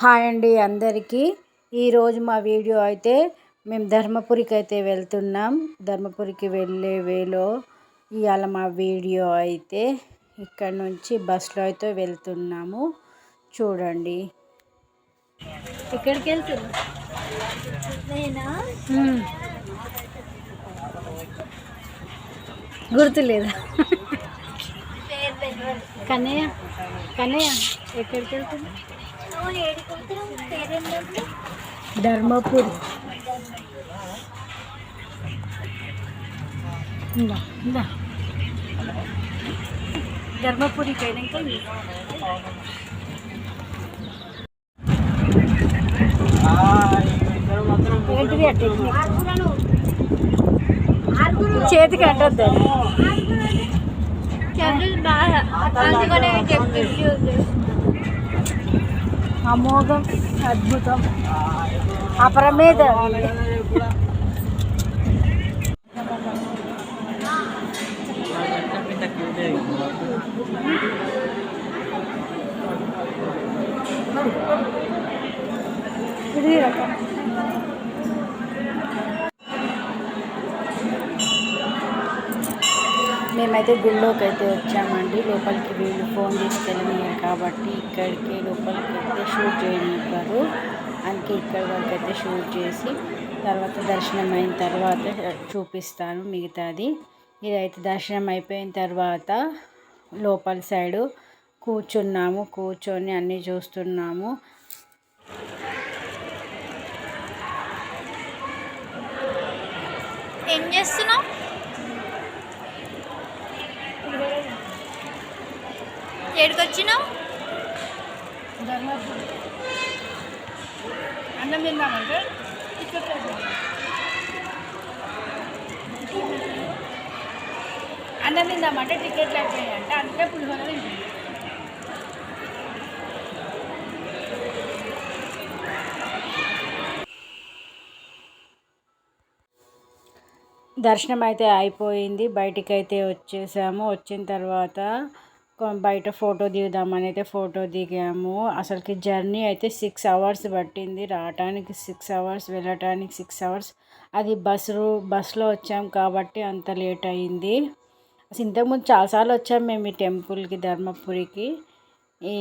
Hi అండి అందరికీ. ఈరోజు మా వీడియో అయితే మేము ధర్మపురికి అయితే వెళ్తున్నాం. ధర్మపురికి వెళ్ళే వేలో ఇవాళ మా వీడియో అయితే ఇక్కడ నుంచి బస్సులో అయితే వెళ్తున్నాము. చూడండి. ఎక్కడికి వెళ్తున్నాం గుర్తులేదా? కన్నయ్య కన్నయ్య ఎక్కడికి వెళ్తున్నా ధర్మపురి ఇందా ఇందా ధర్మపురికి అయినాక ఏంటిది అట్ట చేతికి అమోఘం అద్భుతం అపరమేద ఇది రకం మేమైతే గుళ్ళోకి అయితే వచ్చామండి. లోపలికి వీళ్ళు ఫోన్ తీసుకెళ్ళనియరు కాబట్టి ఇక్కడికి లోపలికి అయితే షూట్ చేయనివ్వరు. అందుకే ఇక్కడ వరకు అయితే షూట్ చేసి తర్వాత దర్శనం అయిన తర్వాత చూపిస్తాను మిగతాది. ఇదైతే దర్శనం అయిపోయిన తర్వాత లోపల సైడు కూర్చున్నాము కూర్చొని అన్నీ చూస్తున్నాము. ఏం చేస్తున్నావు? ఏడికి వచ్చినావు అన్నం తిందామంటే అన్నం తిందామంటే టికెట్లు అయిపోయాయంటే అంటే పులిహోర తింటుంది దర్శనం అయితే అయిపోయింది బయటికి అయితే వచ్చేసాము. వచ్చిన తర్వాత బయట ఫోటో దిగుదామని అయితే ఫోటో దిగాము. అసలుకి జర్నీ అయితే సిక్స్ అవర్స్ పట్టింది. రావటానికి సిక్స్ అవర్స్ వెళ్ళటానికి సిక్స్ అవర్స్. అది బస్సు బస్సులో వచ్చాం కాబట్టి అంత లేట్ అయింది. అసలు ఇంతకుముందు చాలాసార్లు వచ్చాం మేము ఈ టెంపుల్కి ధర్మపురికి. ఈ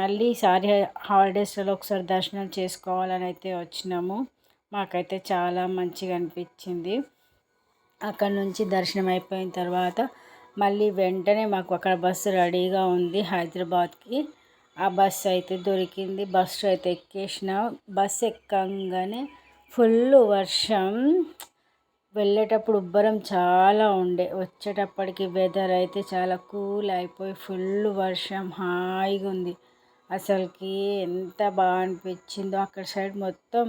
మళ్ళీ ఈసారి హాలిడేస్లో ఒకసారి దర్శనం చేసుకోవాలని అయితే వచ్చినాము. మాకైతే చాలా మంచిగా అనిపించింది. అక్కడ నుంచి దర్శనం అయిపోయిన తర్వాత మళ్ళీ వెంటనే మాకు అక్కడ బస్సు రెడీగా ఉంది హైదరాబాద్కి. ఆ బస్సు అయితే దొరికింది. బస్సు అయితే ఎక్కేసిన బస్సు ఎక్కంగానే ఫుల్ వర్షం. వెళ్ళేటప్పుడు ఉబ్బరం చాలా ఉండే. వచ్చేటప్పటికి వెదర్ అయితే చాలా కూల్ అయిపోయి ఫుల్ వర్షం హాయిగా ఉంది. అసలుకి ఎంత బాగా అనిపించిందో అక్కడ సైడ్ మొత్తం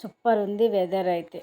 సూపర్ ఉంది వెదర్ అయితే.